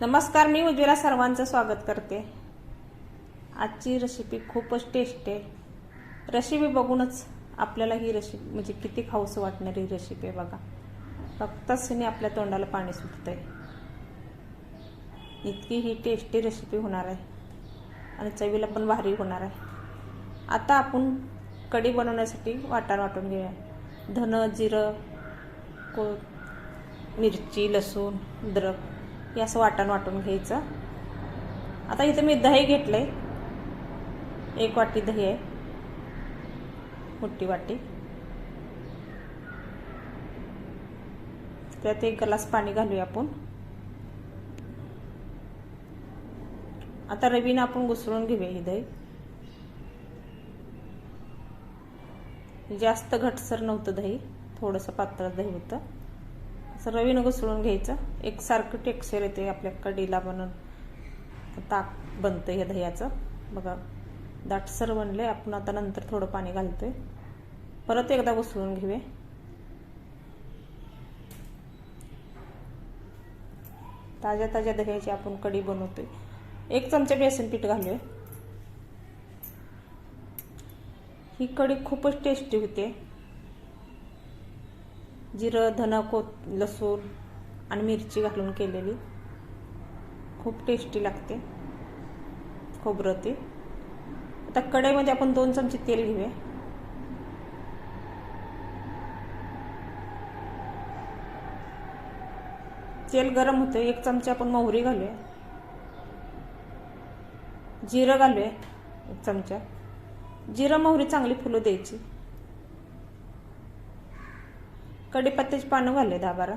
नमस्कार मी उज्ज्वला सर्वांचं स्वागत करते. आजची रेसिपी खूपच टेस्ट आहे. रेसिपी बघूनच आपल्याला ही रेसिपी म्हणजे किती खाऊस वाटणारी रेसिपी आहे बघा. फक्तच हिने आपल्या तोंडाला पाणी सुटतंय. इतकी ही टेस्टी रेसिपी होणार आहे. आणि चवीला पण भारी होणार आहे. आता आपण कढी बनवण्यासाठी वाटाण वाटून घेऊया. धन जिरं को मिरची लसूण अद्रक. हे असं वाटण वाटून घ्यायचं. आता इथे मी दही घेतलंय. एक वाटी दही आहे. मोठी वाटी. त्यात एक ग्लास पाणी घालूया आपण. आता रवीनं आपण घुसळून घेऊया ही दही. जास्त घटसर नव्हतं दही. थोडंसं पातळ दही होतं. असं रवीनं घुसळून घ्यायचं. एकसारखं टेक्स्चर येते आपल्या कढीला बनून ताक बनतं हे दह्याचं. बघा दाटसर बनले. आपण आता नंतर थोडं पाणी घालतोय. परत एकदा घुसळून घेऊया. ताज्या ताज्या दह्याची आपण कढी बनवतोय. एक चमचा बेसन पीठ घालूया. ही कढी खूपच टेस्टी होते. जिरं धन कोत लसूण आणि मिरची घालून केलेली. खूप टेस्टी लागते. खोबरं ते. आता कढईमध्ये आपण दोन चमचे तेल घेऊया. तेल गरम होतं एक चमचे आपण मोहरी घालूया. जिरं घालूया. एक चमचा. जिरं मोहरी चांगली फुलं द्यायची. कढीपत्त्याची पानं घालले दहा बारा.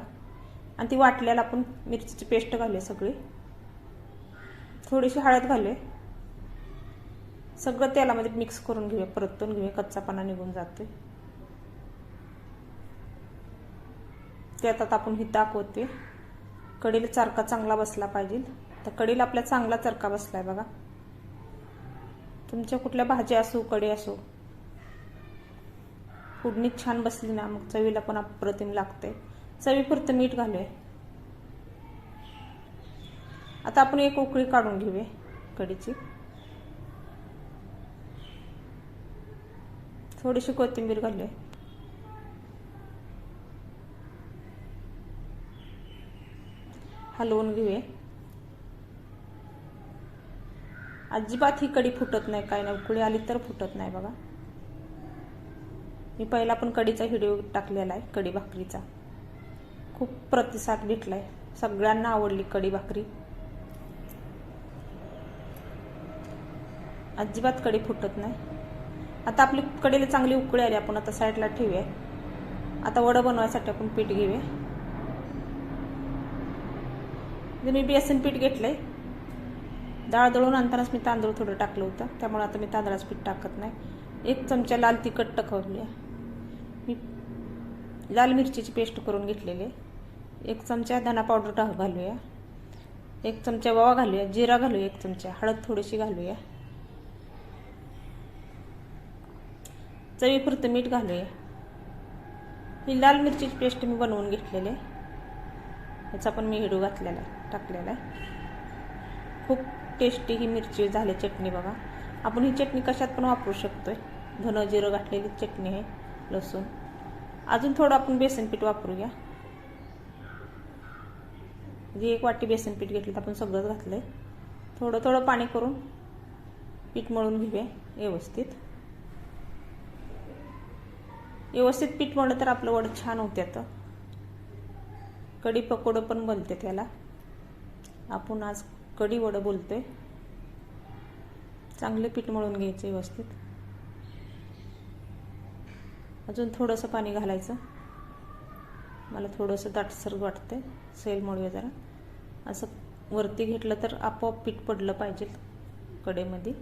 आणि ती वाटल्याला आपण मिरचीची पेस्ट घालूया सगळी. थोडीशी हळद घालूया. सगळं तेलामध्ये मिक्स करून घेऊया. परतून घेऊया. कच्चा पाना निघून जातोय. त्यात आता आपण ही दाखवते कडीला चारका चरका चांगला बसला पाहिजे. तर कडीला आपल्या चांगला चरका बसलाय बघा. तुमच्या कुठल्या भाज्या असो कढी असो फोडणीत छान बसली ना मग चवीला पण अप्रतिम लागते. चवीपुरतं मीठ घालूया. आता आपण एक उकळी काढून घेऊया कढीची. थोडीशी कोथिंबीर घालूया. हलवून घेऊया. अजिबात ही कढी फुटत नाही काय नाही. उकळी आली तर फुटत नाही बघा. मी पहिला पण कढीचा व्हिडिओ टाकलेला आहे कढी भाकरीचा. खूप प्रतिसाद भेटलाय. सगळ्यांना आवडली कढी भाकरी. अजिबात कढी फुटत नाही. आता आपली कढीला चांगली उकळी आली आपण आता साईडला ठेवूया. आता वडं बनवायसाठी आपण पीठ घेऊया. मी बेसन पीठ घेतलंय. डाळ दळून आणतानाच मी तांदूळ थोडं टाकलं होतं. त्यामुळे आता मी तांदळाचं पीठ टाकत नाही. एक चमचा लाल तिखट टाकवली मी लाल मिरचीची पेस्ट करून घेतलेली एक चमचा धना पावडर टाक घालूया. एक चमचा वावा घालूया. जिरा घालूया एक चमचा. हळद थोडीशी घालूया. चवीपुरतं मीठ घालूया. ही लाल मिरचीची पेस्ट मी बनवून घेतलेली याचा पण मी हिडू घातलेला आहे टाकलेला आहे. खूप टेस्टी ही मिरची झाली चटणी बघा. आपण ही चटणी कशात पण वापरू शकतोय. धनं जिरं घातलेली चटणी आहे. लसूण. अजून थोडं आपण बेसन पीठ वापरूया. जे एक वाटी बेसन पीठ घेतलं तर आपण सगळंच घातलं आहे थोडं थोडं पाणी करून पीठ मळून घेऊया व्यवस्थित. व्यवस्थित पीठ मळलं तर आपलं वडं छान होते आता. कढी पकोडं पण बनते त्याला. आपण आज कढी वडं बोलतोय. चांगले पीठ मळून घ्यायचं व्यवस्थित. अजून थोडंसं पाणी घालायचं. मला थोडंसं दाटसर वाटतंय. सेल जरा. असं वरती घेतलं तर आपोआप पीठ पडलं पाहिजे कडेमध्ये.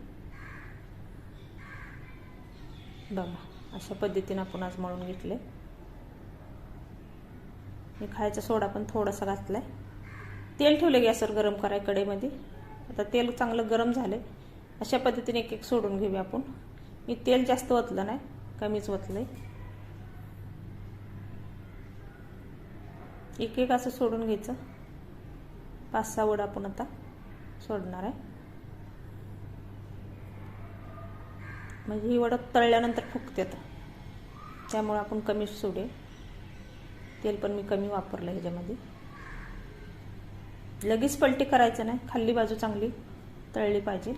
बघा अशा पद्धतीनं आपण आज मळून घेतले मी खायचा सोडा पण थोडासा घातलाय. तेल ठेवले गॅसवर गरम कराय कडेमध्ये. आता तेल चांगलं गरम झालं अशा पद्धतीने एक एक सोडून घेऊया आपण. मी तेल जास्त ओतलं नाही कमीच ओतलं एक एक असं सोडून घ्यायचं. पाच सहा वड आपण आता सोडणार आहे. म्हणजे ही वड तळल्यानंतर फुगतात त्यामुळे आपण कमी सोडे. तेल पण मी कमी वापरलं ह्याच्यामध्ये. लगेच पलटी करायचं नाही. खाल्ली बाजू चांगली तळली पाहिजे.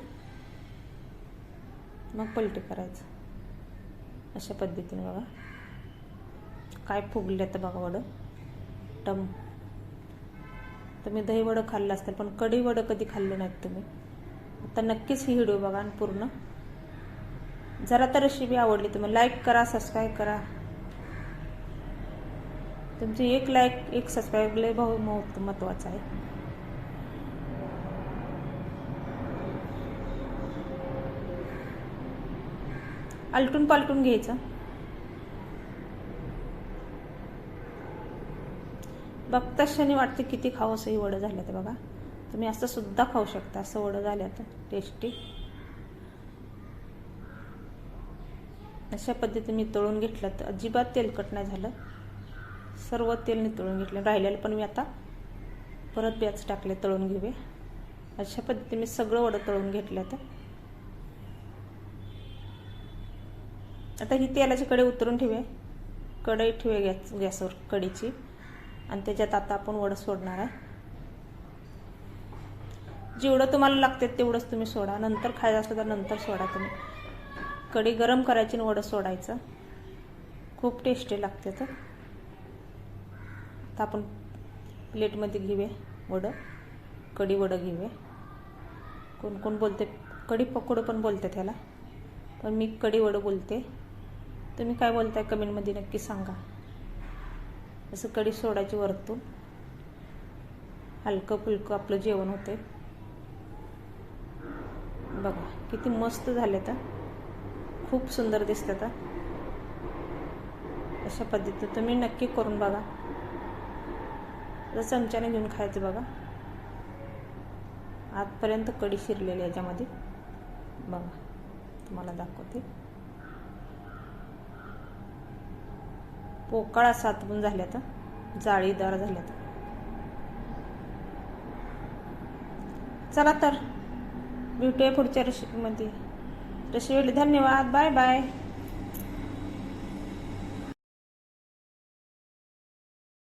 मग पलटी करायचं. अशा पद्धतीने बघा. काय फुगले तर बघा वडं. टम तुम्ही दही वडं खाल्लं असतं पण कढीवडं कधी खाल्ले नाहीत तुम्ही. आता नक्कीच ही व्हिडिओ बघा आणि पूर्ण. जरा तर रेसिपी आवडली तुम्ही लाईक करा सबस्क्राईब करा. तुमची एक लाईक एक सबस्क्राईब लय भाऊ महत्त्वाचं आहे. आलटून पालटून घ्यायचं. बघता क्षणी वाटते किती खाऊ असंही वडं झालं तर बघा. तुम्ही असं सुद्धा खाऊ शकता असं वडं झालं तर टेस्टी अशा पद्धतीने मी तळून घेतलं तर अजिबात तेलकट नाही झालं. सर्व तेल तळून घेतलं. राहिलेलं पण मी आता परत ब्याच टाकले तळून घेऊया. अशा पद्धतीने मी सगळं वडं तळून घेतलं तर आता ही तेलाची कढई उतरून ठेवे कढई ठेवे गॅस गॅसवर कढीची आणि त्याच्यात आता आपण वडं सोडणार आहे. जेवढं तुम्हाला लागते तेवढंच तुम्ही सोडा. नंतर खायचं असलं तर नंतर सोडा तुम्ही. कढी गरम करायची आणि वडं सोडायचं. खूप टेस्टी लागते तर. आता आपण प्लेटमध्ये घेऊया वडं. कढी वडं घेऊया. कोण कोण बोलते? कढी पकोडं पण बोलते त्याला पण मी कढी वडं बोलते. तुम्ही काय बोलताय कमेंटमध्ये नक्की सांगा. असं कढी सोडायची वरतून. हलकं फुलकं आपलं जेवण होते बघा किती मस्त झाले तर खूप सुंदर दिसतं तर अशा पद्धतीनं तुम्ही नक्की करून बघा. चमच्याने घेऊन खायचं बघा. आजपर्यंत कढी शिरलेली याच्यामध्ये. बघा तुम्हाला दाखवते. पोकळा सातवून झाल्यात जाळीदार झाल्यात. चला तर भेटूया पुढच्या रेसिपीमध्ये. रेसिपीला धन्यवाद. Bye bye.